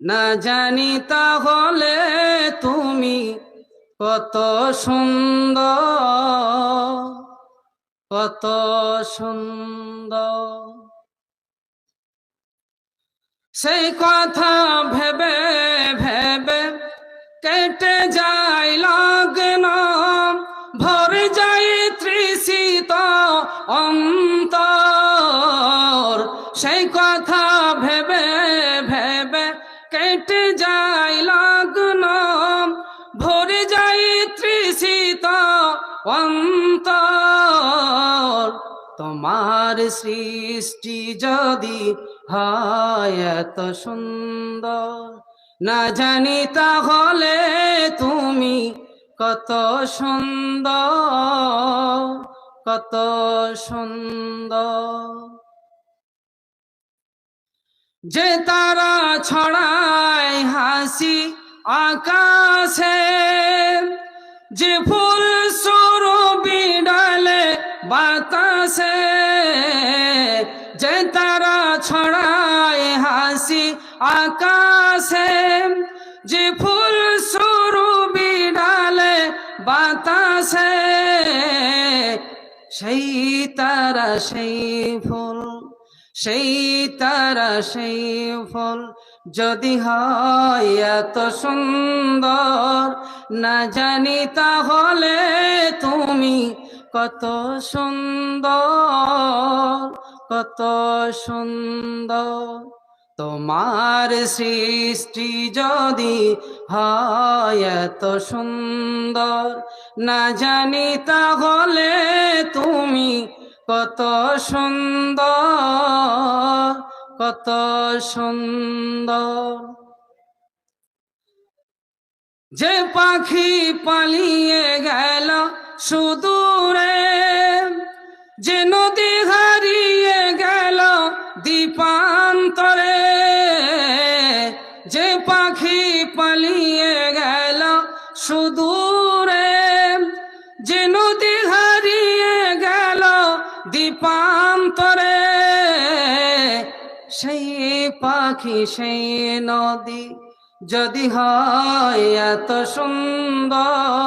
না জানি তাহলে তুমি কত সুন্দর কত সুন্দর। সেই কথা ভেবে ভেবে কেটে যায় লগ্ন, ভরে যায় তৃষিত অন্তর। অন্তর, তোমার সৃষ্টি যদি হয় এত সুন্দর। না জানি তাহলে তুমি কত সুন্দর কত সুন্দর। যে তারা ছড়ায় হাসি আকাশে, যে ফুল বাতাসে যে তারা ছড়ায় হাসি আকাশে, যে ফুল সরু বিড়ালে বাতাসে, সেই তারা সেই ফুল, সেই তারা সেই ফুল। যদি হয় এত সুন্দর, না জানি তাহলে তুমি কত সুন্দর কত সুন্দর। তোমার সৃষ্টি যদি হয় এত সুন্দর, না জানি তাহলে তুমি কত সুন্দর কত সুন্দর। যে পাখি পালিয়ে গেল সুদূরে যে নদী হারিয়ে গেল দীপান্তরে, যে পাখি পালিয়ে গেল সুদূরে, যে নদী হারিয়ে গেল দ্বীপান্তরে সেই পাখি, সেই নদী যদি হয় এত সুন্দর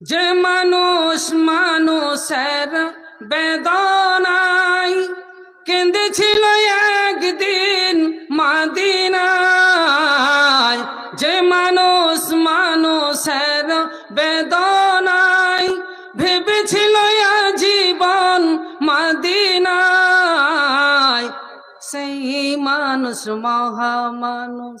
যে মানুষ মানুষের বেদনায় কেঁদেছিল একদিন মাদিনায়। যে মানুষ মানুষের বেদনায় ভেবেছিল জীবন মাদিনায়। সেই মানুষ মহামানুষ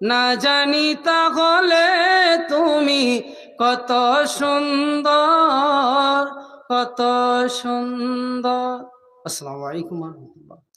না জানি তাহলে তুমি কত সুন্দর কত সুন্দর। আসসালামু আলাইকুম রহমতুল্লাহ।